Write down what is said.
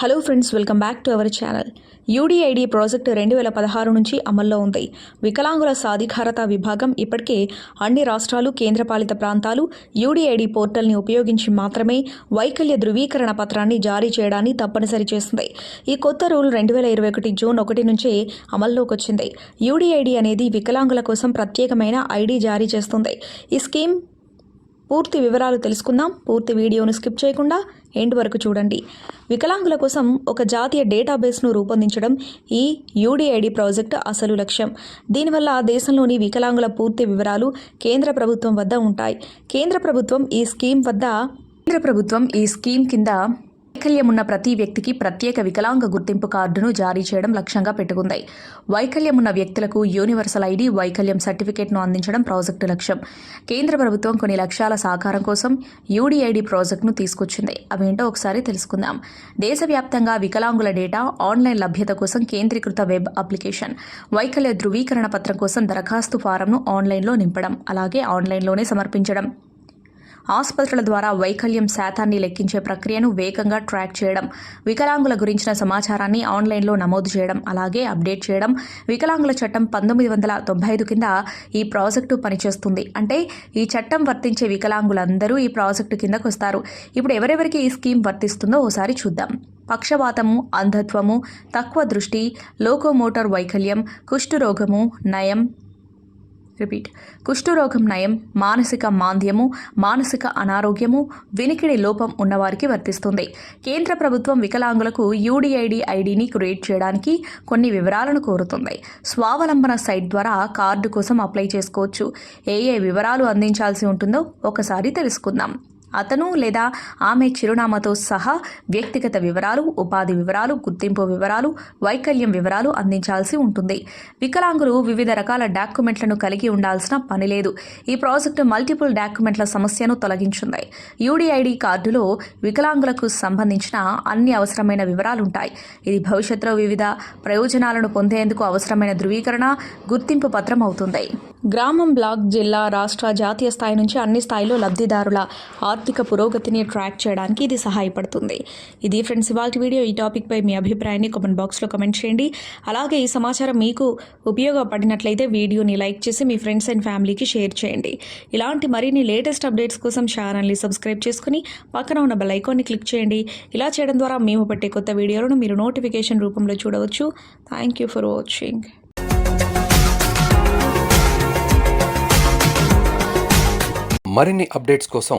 Hello friends welcome back to our channel. UDID project రెండు వేల పదహారు నుంచి అమల్లో ఉంది. వికలాంగుల సాధికారత విభాగం ఇప్పటికే అన్ని రాష్ట్రాలు కేంద్రపాలిత ప్రాంతాలు యూడిఐడి పోర్టల్ని ఉపయోగించి మాత్రమే వైకల్య ధృవీకరణ పత్రాన్ని జారీ చేయడాన్ని తప్పనిసరి చేసింది. ఈ కొత్త రూల్ రెండు వేల ఇరవై ఒకటి జూన్ ఒకటి నుంచే అమల్లోకి వచ్చింది. యూడిఐడి అనేది వికలాంగుల కోసం ప్రత్యేకమైన ఐడి జారీ చేస్తుంది. ఈ స్కీమ్ పూర్తి వివరాలు తెలుసుకుందాం. పూర్తి వీడియోను స్కిప్ చేయకుండా ఎండ్ వరకు చూడండి. వికలాంగుల కోసం ఒక జాతీయ డేటాబేస్ను రూపొందించడం ఈ యూడిఐడి ప్రాజెక్ట్ అసలు లక్ష్యం. దీనివల్ల దేశంలోని వికలాంగుల పూర్తి వివరాలు కేంద్ర ప్రభుత్వం వద్ద ఉంటాయి. కేంద్ర ప్రభుత్వం ఈ స్కీమ్ వద్ద కేంద్ర ప్రభుత్వం ఈ స్కీమ్ కింద వైకల్యం ఉన్న ప్రతి వ్యక్తికి ప్రత్యేక వికలాంగ గుర్తింపు కార్డును జారీ చేయడం లక్ష్యంగా పెట్టుకుంది. వైకల్యం ఉన్న వ్యక్తులకు యూనివర్సల్ ఐడి వైకల్యం సర్టిఫికేట్ను అందించడం ప్రాజెక్టు లక్ష్యం. కేంద్ర ప్రభుత్వం కొన్ని లక్ష్యాల సాకారం కోసం యూడిఐడి ప్రాజెక్టును తీసుకొచ్చింది. అవేంటో ఒకసారి తెలుసుకుందాం. దేశవ్యాప్తంగా వికలాంగుల డేటా ఆన్లైన్ లభ్యత కోసం కేంద్రీకృత వెబ్ అప్లికేషన్ వైకల్య ధృవీకరణ పత్రం కోసం దరఖాస్తు ఫారంను ఆన్లైన్లో నింపడం అలాగే ఆన్లైన్లోనే సమర్పించడం. ఆసుపత్రుల ద్వారా వైకల్యం శాతాన్ని లెక్కించే ప్రక్రియను వేగంగా ట్రాక్ చేయడం వికలాంగుల గురించిన సమాచారాన్ని ఆన్లైన్లో నమోదు చేయడం అలాగే అప్డేట్ చేయడం. వికలాంగుల చట్టం పంతొమ్మిది వందల తొంభై ఐదు కింద ఈ ప్రాజెక్టు పనిచేస్తుంది. అంటే ఈ చట్టం వర్తించే వికలాంగులందరూ ఈ ప్రాజెక్టు కిందకు వస్తారు. ఇప్పుడు ఎవరెవరికి ఈ స్కీమ్ వర్తిస్తుందో ఓసారి చూద్దాం. పక్షవాతము అంధత్వము తక్కువ దృష్టి లోకోమోటార్ వైకల్యం కుష్ఠురోగము నయం రిపీట్. కుష్ఠరోగం నయం మానసిక మాంద్యము మానసిక అనారోగ్యము వినికిడి లోపం ఉన్నవారికి వర్తిస్తుంది. కేంద్ర ప్రభుత్వం వికలాంగులకు యూడిఐడి ఐడిని క్రియేట్ చేయడానికి కొన్ని వివరాలను కోరుతుంది. స్వావలంబన సైట్ ద్వారా కార్డు కోసం అప్లై చేసుకోవచ్చు. ఏ ఏ వివరాలు అందించాల్సి ఉంటుందో ఒకసారి తెలుసుకుందాం. అతను లేదా ఆమె చిరునామాతో సహా వ్యక్తిగత వివరాలు ఉపాధి వివరాలు గుర్తింపు వివరాలు వైకల్యం వివరాలు అందించాల్సి ఉంటుంది. వికలాంగులు వివిధ రకాల డాక్యుమెంట్లను కలిగి ఉండాల్సిన పని లేదు. ఈ ప్రాజెక్టు మల్టిపుల్ డాక్యుమెంట్ల సమస్యను తొలగించింది. యూడిఐడి కార్డులో వికలాంగులకు సంబంధించిన అన్ని అవసరమైన వివరాలు ఉంటాయి ఇది భవిష్యత్తులో వివిధ ప్రయోజనాలను పొందేందుకు అవసరమైన ధృవీకరణ గుర్తింపు పత్రం అవుతుంది. గ్రామం బ్లాక్ జిల్లా రాష్ట్ర జాతీయ స్థాయి నుంచి అన్ని స్థాయిలో లబ్ధిదారుల ఆర్థిక పురోగతిని ట్రాక్ చేయడానికి ఇది సహాయపడుతుంది. ఇది ఫ్రెండ్స్ ఇవాళ వీడియో ఈ టాపిక్పై మీ అభిప్రాయాన్ని కామెంట్ బాక్స్లో కమెంట్ చేయండి. అలాగే ఈ సమాచారం మీకు ఉపయోగపడినట్లయితే వీడియోని లైక్ చేసి మీ ఫ్రెండ్స్ అండ్ ఫ్యామిలీకి షేర్ చేయండి. ఇలాంటి మరిన్ని లేటెస్ట్ అప్డేట్స్ కోసం ఛానల్ని సబ్స్క్రైబ్ చేసుకుని పక్కన ఉన్న బెల్ ఐకాన్ని క్లిక్ చేయండి. ఇలా చేయడం ద్వారా మేము పెట్టే కొత్త వీడియోలను మీరు నోటిఫికేషన్ రూపంలో చూడవచ్చు. థ్యాంక్ యూ ఫర్ వాచింగ్ మరిన్ని అప్డేట్స్ కోసం